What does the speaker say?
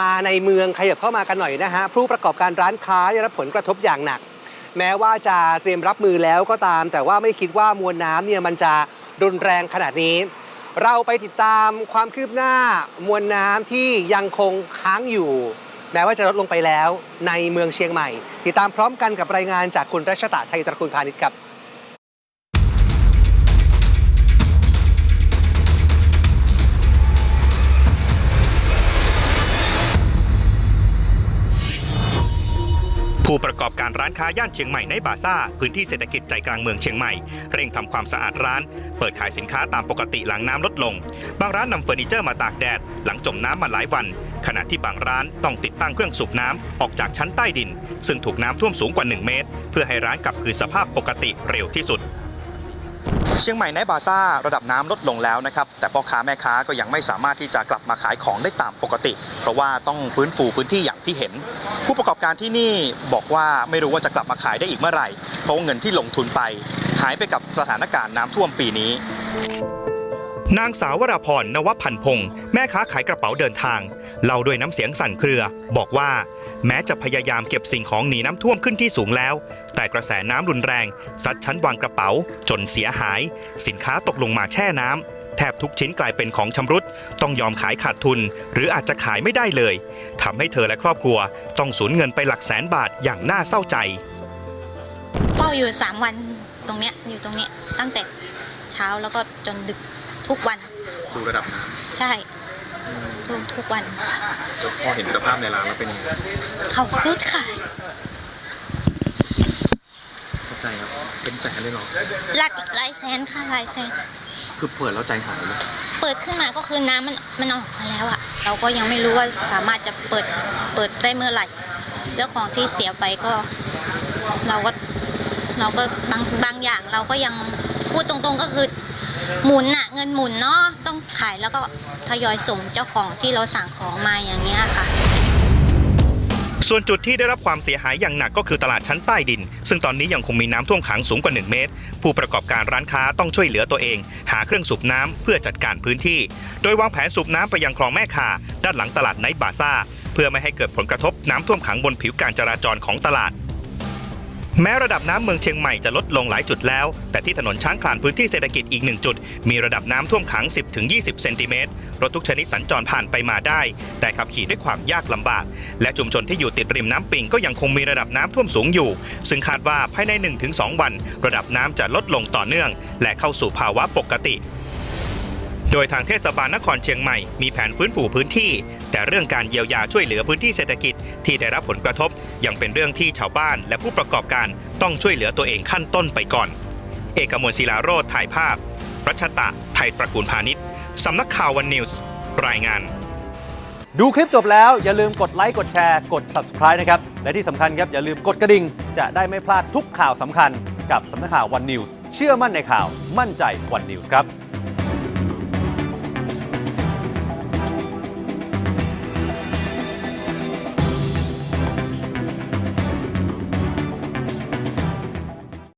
มาในเมืองขยับเข้ามากันหน่อยนะฮะผู้ประกอบการร้านค้าได้รับผลกระทบอย่างหนัก แม้ว่าจะเตรียมรับมือแล้วก็ตาม แต่ว่าไม่คิดว่ามวลน้ำเนี่ยมันจะรุนแรงขนาดนี้ เราไปติดตามความคืบหน้ามวลน้ำที่ยังคงค้างอยู่ แม้ว่าจะลดลงไปแล้วในเมืองเชียงใหม่ ติดตามพร้อมกันกับรายงานจากคุณรัชตะไทยตระกูลพาณิชย์ครับ ผู้ประกอบการร้านค้าย่านเชียงใหม่ในบาซ่า พื้นที่เศรษฐกิจใจกลางเมืองเชียงใหม่ เร่งทำความสะอาดร้าน เปิดขายสินค้าตามปกติหลังน้ำลดลง บางร้านนำเฟอร์นิเจอร์มาตากแดด หลังจมน้ำมาหลายวัน ขณะที่บางร้านต้องติดตั้งเครื่องสูบน้ำออกจากชั้นใต้ดิน ซึ่งถูกน้ำท่วมสูงกว่า 1 เมตร เพื่อให้ร้านกลับคืนสภาพปกติเร็วที่สุด เชียงใหม่ในบาซ่าระดับน้ำลดลงแล้วนะครับ แต่พ่อค้าแม่ค้าก็ยังไม่สามารถที่จะกลับมาขายของได้ตามปกติ เพราะว่าต้องฟื้นฟูพื้นที่อย่างที่เห็น ผู้ประกอบการที่นี่บอกว่าไม่รู้ว่าจะกลับมาขายได้อีกเมื่อไหร่ เพราะเงินที่ลงทุนไปหายไปกับสถานการณ์น้ำท่วมปีนี้ นางสาววราพรนวพันพงศ์แม่ค้าขายกระเป๋าเดินทางเล่าด้วยน้ำเสียงสั่นเครือ บอกว่า แม้จะพยายามเก็บสิ่งของหนีน้ำท่วมขึ้นที่สูงแล้ว แต่กระแสน้ำรุนแรงซัดชั้นวางกระเป๋า จนเสียหาย สินค้าตกลงมาแช่น้ำแทบทุกชิ้นกลายเป็นของชำรุด ต้องยอมขายขาดทุน หรืออาจจะขายไม่ได้เลยทำให้เธอและครอบครัว ต้องสูญเงินไปหลักแสนบาทอย่างน่าเศร้าใจ เฝ้าอยู่สามวันตรงเนี้ยอยู่ตรงเนี้ยตั้งแต่เช้าแล้วก็จนดึก ทุกวัน ดูระดับน้ใช่ทุกทุกวันำพอเห็นสภาพในร้านแล้วเป็นยังไงเขาซื้อขาย เข้าใจครับ เป็นแสนเลยเหรอ หลักหลายแสนค่ะหลายแสน คือเปิดแล้วใจหายเลยเปิดขึ้นมาก็คือน้ำมันมันออกมาแล้วอะเราก็ยังไม่รู้ว่าสามารถจะเปิดเปิดได้เมื่อไหร่แล้วของที่เสียไปก็ เราก็เราก็บางบางอย่างเราก็ยังพูดตรงๆก็คือ หมุนอะเงินหมุนเนาะต้องขายแล้วก็ทยอยส่งเจ้าของที่เราสั่งของมาอย่างเงี้ยค่ะ ส่วนจุดที่ได้รับความเสียหายอย่างหนักก็คือตลาดชั้นใต้ดิน ซึ่งตอนนี้ยังคงมีน้ำท่วมขังสูงกว่า 1 เมตร ผู้ประกอบการร้านค้าต้องช่วยเหลือตัวเอง หาเครื่องสูบน้ำเพื่อจัดการพื้นที่ โดยวางแผนสูบน้ำไปยังคลองแม่คาด้านหลังตลาดไนท์บาซ่า เพื่อไม่ให้เกิดผลกระทบน้ำท่วมขังบนผิวการจราจรของตลาด แม้ระดับน้ำเมืองเชียงใหม่จะลดลงหลายจุดแล้ว แต่ที่ถนนช้างคลานพื้นที่เศรษฐกิจอีกหนึ่งจุด มีระดับน้ำท่วมขัง 10-20 เซนติเมตรรถทุกชนิดสัญจรผ่านไปมาได้ แต่ขับขี่ด้วยความยากลำบาก และชุมชนที่อยู่ติดริมน้ำปิงก็ยังคงมีระดับน้ำท่วมสูงอยู่ ซึ่งคาดว่าภายใน 1-2 วัน ระดับน้ำจะลดลงต่อเนื่อง และเข้าสู่ภาวะปกติโดยทางเทศบาลนครเชียงใหม่มีแผนฟื้นฟูพื้นที่ แต่เรื่องการเยียวยาช่วยเหลือพื้นที่เศรษฐกิจที่ได้รับผลกระทบ ยังเป็นเรื่องที่ชาวบ้านและผู้ประกอบการต้องช่วยเหลือตัวเองขั้นต้นไปก่อน เอกมลศิลาโรธถ่ายภาพ รัชตะ ไทยตระกูลพาณิชย์สำนักข่าววันนิวส์รายงาน ดูคลิปจบแล้วอย่าลืมกดไลค์กดแชร์กด subscribe นะครับ และที่สำคัญครับอย่าลืมกดกระดิ่ง จะได้ไม่พลาดทุกข่าวสำคัญกับสำนักข่าว One News เชื่อมั่นในข่าวมั่นใจ One News ครับ